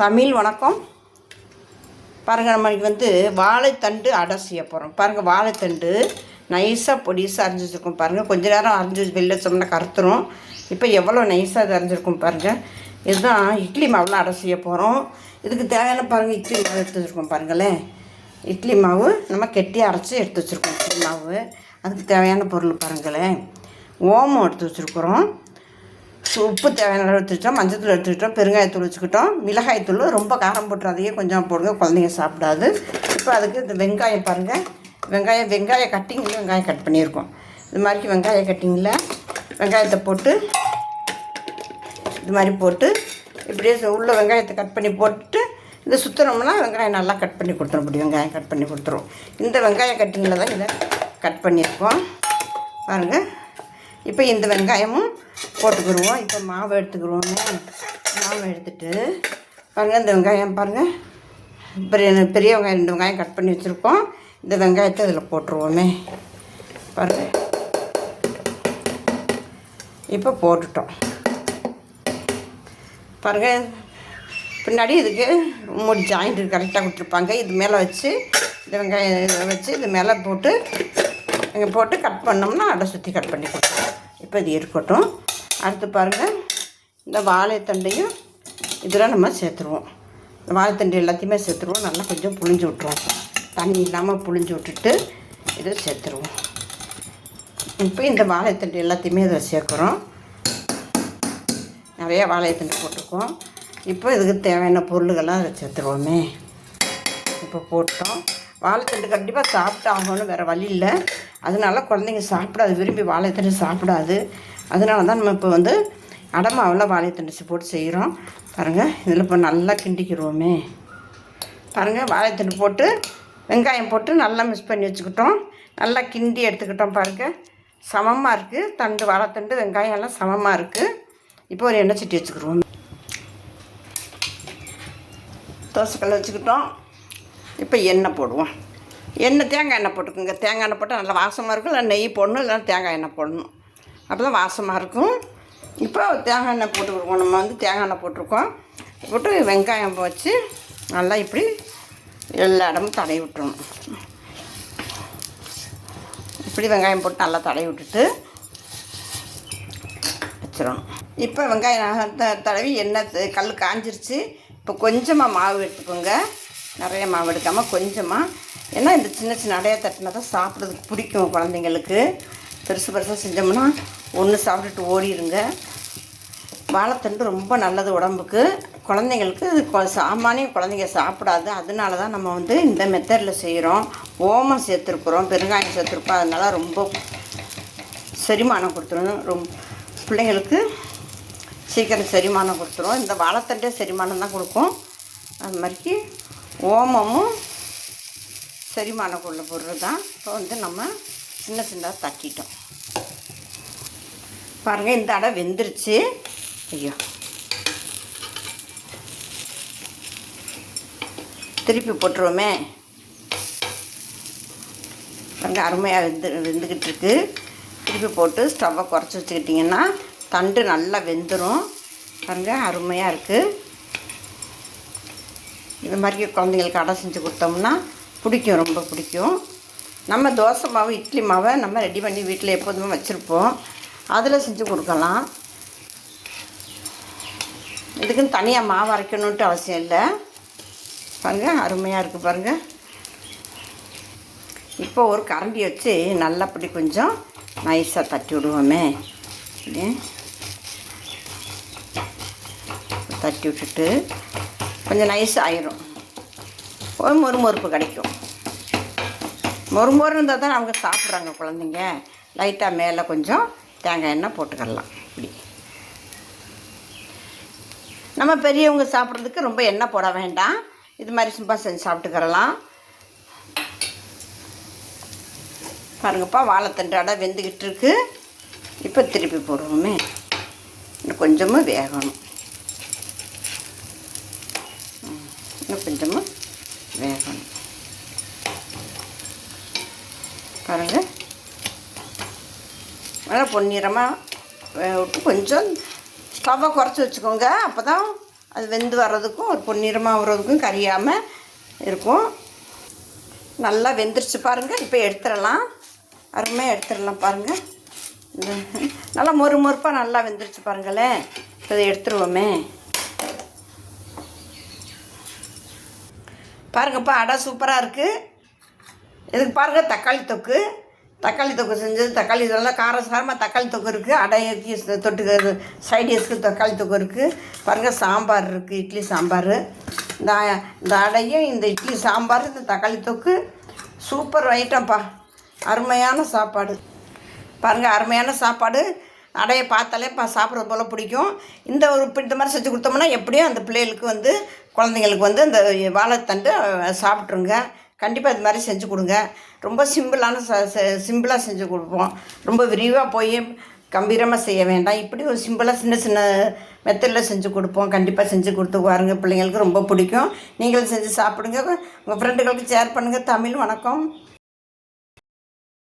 தமிழ் வணக்கம். பாருங்கள் நம்ம வந்து வாழைத்தண்டு அடை செய்ய போகிறோம் பாருங்கள் வாழைத்தண்டு நைஸாக பொடிசாக அரைஞ்சி வச்சுருக்கோம் பாருங்கள் கொஞ்ச நேரம் அரைஞ்சி வச்சு வெளில வச்சோம்னா கருத்துரும். இப்போ எவ்வளோ நைஸாக இது அரைஞ்சிருக்கும் பாருங்கள் இதுதான் இட்லி மாவில் அடை செய்ய போகிறோம் இதுக்கு தேவையான பாருங்கள் இட்லி மாவு எடுத்து வச்சுருக்கோம் பாருங்களேன் இட்லி மாவு நம்ம கெட்டியாக அரைச்சி எடுத்து வச்சுருக்கோம் இட்லி மாவு. அதுக்கு தேவையான பொருள் பாருங்களேன் ஓமம் எடுத்து வச்சுருக்குறோம். உப்பு தேவையான அளவு எடுத்துக்கிட்டோம் மஞ்சத்தூள் எடுத்துக்கிட்டோம் பெருங்காயத்தூள் வச்சுக்கிட்டோம். மிளகாய்த்தூள் ரொம்ப காரம் போட்டுறாதையே கொஞ்சம் போடுங்க குழந்தைங்க சாப்பிடாது. இப்போ அதுக்கு இந்த வெங்காயம் பாருங்கள் வெங்காயம் வெங்காய கட்டிங்கில் வெங்காயம் கட் பண்ணியிருக்கோம். இது மாதிரி வெங்காய கட்டிங்கில் வெங்காயத்தை போட்டு இது மாதிரி போட்டு இப்படியே உள்ள வெங்காயத்தை கட் பண்ணி போட்டுட்டு இந்த சுற்றினோம்னா வெங்காயம் நல்லா கட் பண்ணி கொடுத்துரும். இப்படி வெங்காயம் கட் பண்ணி கொடுத்துரும். இந்த வெங்காய கட்டிங்கில் தான் இதை கட் பண்ணியிருக்கோம். பாருங்கள் இப்போ இந்த வெங்காயமும் போட்டுக்கிடுவோம். இப்போ மாவு எடுத்துக்கிடுவோமே மாவு எடுத்துட்டு பாருங்கள் இந்த வெங்காயம் பாருங்கள் பெரிய பெரிய வெங்காயம் ரெண்டு வெங்காயம் கட் பண்ணி வச்சுருக்கோம். இந்த வெங்காயத்தை இதில் போட்டுருவோமே. பாருங்கள் இப்போ போட்டுட்டோம். பாருங்கள் பின்னாடி இதுக்கு மூடி ஜாயிண்ட் கரெக்டாக கொடுத்துருப்பாங்க. இது மேலே வச்சு இந்த வெங்காயம் வச்சு இது மேலே போட்டு இங்கே போட்டு கட் பண்ணோம்னா அடை சுற்றி கட் பண்ணி கொடுத்துருவோம் இப்போ இது இருக்கட்டும். அடுத்து பாருங்கள் இந்த வாழைத்தண்டையும் இதெல்லாம் நம்ம சேர்த்துருவோம். இந்த வாழைத்தண்டு எல்லாத்தையுமே சேர்த்துருவோம். நல்லா கொஞ்சம் புளிஞ்சு விட்ருவோம் தண்ணி இல்லாமல் புழிஞ்சு விட்டுட்டு இதை சேர்த்துருவோம். இப்போ இந்த வாழைத்தண்டு எல்லாத்தையுமே இதில் சேர்க்குறோம். நிறையா வாழைத்தண்டு போட்டிருக்கோம். இப்போ இதுக்கு தேவையான பொருளுகள்லாம் அதில் சேர்த்துருவோமே. இப்போ போட்டோம். வாழைத்தண்டு கண்டிப்பாக சாப்பிட்டு ஆகணும் வேறு வழி இல்லை. அதனால குழந்தைங்க சாப்பிடாது விரும்பி வாழைத்தண்டு சாப்பிடாது. அதனால தான் நம்ம இப்போ வந்து அடமாவில் வாழைத்தண்டு போட்டு செய்கிறோம் பாருங்கள் இதில் இப்போ நல்லா கிண்டிக்கிடுவோமே பாருங்கள் வாழைத்தண்டு போட்டு வெங்காயம் போட்டு நல்லா மிக்ஸ் பண்ணி வச்சுக்கிட்டோம். நல்லா கிண்டி எடுத்துக்கிட்டோம் பாருங்கள் சமமாக இருக்குது தண்டு வாழைத்தண்டு வெங்காயம் எல்லாம் சமமாக இருக்குது இப்போ ஒரு எண்ணெய் சட்டி வச்சுக்கிடுவோம். தோசைக்கல் வச்சுக்கிட்டோம். இப்போ எண்ணெய் போடுவோம். எண்ணெய் தேங்காய் எண்ணெய் போட்டுக்குங்க. தேங்காய் எண்ணெய் போட்டால் நல்லா வாசமாக இருக்கும். இல்லை நெய் போடணும் இல்லைன்னா தேங்காய் எண்ணெய் போடணும். அப்போ தான் வாசமாக இருக்கும். இப்போ தேங்காய் எண்ணெய் போட்டுருக்கோம் நம்ம வந்து தேங்காய் எண்ணெய் போட்டிருக்கோம். போட்டு வெங்காயம் வச்சு நல்லா இப்படி எல்லா இடமும் தடவி விட்டுறணும். இப்படி வெங்காயம் போட்டு நல்லா தடவி விட்டுட்டு வச்சிடணும். இப்போ வெங்காயம் தடவி எண்ணெய் கல் காஞ்சிருச்சு. இப்போ கொஞ்சமாக மாவு எடுத்துக்கோங்க. நிறைய மாவு எடுக்காமல் கொஞ்சமாக ஏன்னா இந்த சின்ன சின்ன அடையா தட்டினா தான் சாப்பிட்றதுக்கு பிடிக்கும் குழந்தைங்களுக்கு. பெருசு பெருசாக செஞ்சோம்னா ஒன்று சாப்பிட்டுட்டு ஓடிடுங்க வாழைத்தண்டு ரொம்ப நல்லது உடம்புக்கு. குழந்தைங்களுக்கு இது கொ- சாமானிய குழந்தைங்க சாப்பிடாது. அதனால தான் நம்ம வந்து இந்த மெத்தடில் செய்கிறோம் ஓமம் சேர்த்துருக்குறோம் பெருங்காயம் சேர்த்துருக்கோம் அதனால ரொம்ப செரிமானம் கொடுத்துரும். ரொம்ப பிள்ளைங்களுக்கு சீக்கிரம் செரிமானம் கொடுத்துரும். இந்த வாழைத்தண்டே செரிமானம் தான் கொடுக்கும். அது மாதிரிக்கு ஓமமும் செரிமானம் கொள்ள பொருள் தான் இப்போ வந்து நம்ம சின்ன சின்னதாக தட்டிட்டோம். பாருங்கள் இந்த அடை வெந்துருச்சு. ஐயோ. திருப்பி போட்டுருவோமே. பாருங்க அருமையாக வெந்து வெந்துக்கிட்டு இருக்கு திருப்பி போட்டு ஸ்டவ்வை குறைச்சி வச்சுக்கிட்டிங்கன்னா தண்டு நல்லா வெந்துடும் பாருங்க அருமையாக இருக்குது இது மாதிரி குழந்தைங்களுக்கு அடை செஞ்சு கொடுத்தோம்னா பிடிக்கும் ரொம்ப பிடிக்கும். நம்ம தோசை மாவு இட்லி மாவை நம்ம ரெடி பண்ணி வீட்டில் எப்போதுமே வச்சுருப்போம். அதில் செஞ்சு கொடுக்கலாம். இதுக்குன்னு தனியாக மாவு அரைக்கணுன்ட்டு அவசியம் இல்லை. பாருங்கள் அருமையாக இருக்குது பாருங்கள் இப்போ ஒரு கரண்டி வச்சு நல்லபடி கொஞ்சம் நைஸாக தட்டி விடுவோமே. தட்டி விட்டுட்டு கொஞ்சம் நைஸ் ஆயிரும். ஒரு மொறுமொறுப்பு கிடைக்கும். மொறுமொறு இருந்தால் தான் அவங்க சாப்பிட்றாங்க குழந்தைங்க. லைட்டாக மேலே கொஞ்சம் தேங்காய் எண்ணெய் போட்டுக்கலாம். இப்படி. நம்ம பெரியவங்க சாப்பிட்றதுக்கு ரொம்ப எண்ணெய் போட வேண்டாம். இது மாதிரி சும்மா செஞ்சு சாப்பிட்டுக்கிறலாம். பாருங்கப்பா வாழைத்தண்டு அடை வெந்துக்கிட்டு இருக்கு. இப்போ திருப்பி போடுவோமே. இன்னும் கொஞ்சமாக வேகணும். இன்னும் கொஞ்சமாக வேகணும். பாருங்க. நல்லா பொன்னிறமாக வேக விட்டு கொஞ்சம் ஸ்டவ்வை குறைச்சி வச்சுக்கோங்க. அப்போ தான் அது வெந்து வர்றதுக்கும் ஒரு பொன்னிறமாக வர்றதுக்கும் கரியாமல் இருக்கும். நல்லா வெந்துருச்சு பாருங்கள் இப்போ எடுத்துடலாம். அருமையாக எடுத்துடலாம் பாருங்கள் இந்த நல்லா மொறு மொறுப்பாக நல்லா வெந்துருச்சு பாருங்களேன். இப்போ இதை எடுத்துருவோமே. பாருங்கப்பா அடை சூப்பராக இருக்குது இதுக்கு பாருங்கள் தக்காளி தொக்கு. தக்காளி தொக்கு செஞ்சது தக்காளி நல்லா காரசாரமாக தக்காளி தொக்கு இருக்குது அடைக்கு தொட்டுக்கு சைடிஷ்க்கு தக்காளி தொக்கு இருக்குது பாருங்கள் சாம்பார் இருக்குது இட்லி சாம்பார். இந்த இந்த அடையும் இந்த இட்லி சாம்பார் இந்த தக்காளி தொக்கு. சூப்பர் ஐட்டம்ப்பா. அருமையான சாப்பாடு. பாருங்கள் அருமையான சாப்பாடு. அடையை பார்த்தாலே பா சாப்பிட்றது போல் பிடிக்கும். இந்த ஒரு இந்த மாதிரி செஞ்சு கொடுத்தோம்னா எப்படியும் அந்த பிள்ளைகளுக்கு வந்து குழந்தைங்களுக்கு வந்து அந்த வாழைத்தண்டு சாப்பிட்ருங்க கண்டிப்பாக இது மாதிரி செஞ்சு கொடுங்க. ரொம்ப சிம்பிளான ச சிம்பிளாக செஞ்சு கொடுப்போம். ரொம்ப விரிவாக போய் கம்பீரமாக செய்ய வேண்டாம். இப்படி ஒரு சிம்பிளாக சின்ன சின்ன மெத்தடில் செஞ்சு கொடுப்போம். கண்டிப்பாக செஞ்சு கொடுத்து பாருங்க. பிள்ளைங்களுக்கு ரொம்ப பிடிக்கும். நீங்களும் செஞ்சு சாப்பிடுங்க. உங்கள் ஃப்ரெண்டுகளுக்கு ஷேர் பண்ணுங்கள் தமிழ் வணக்கம்.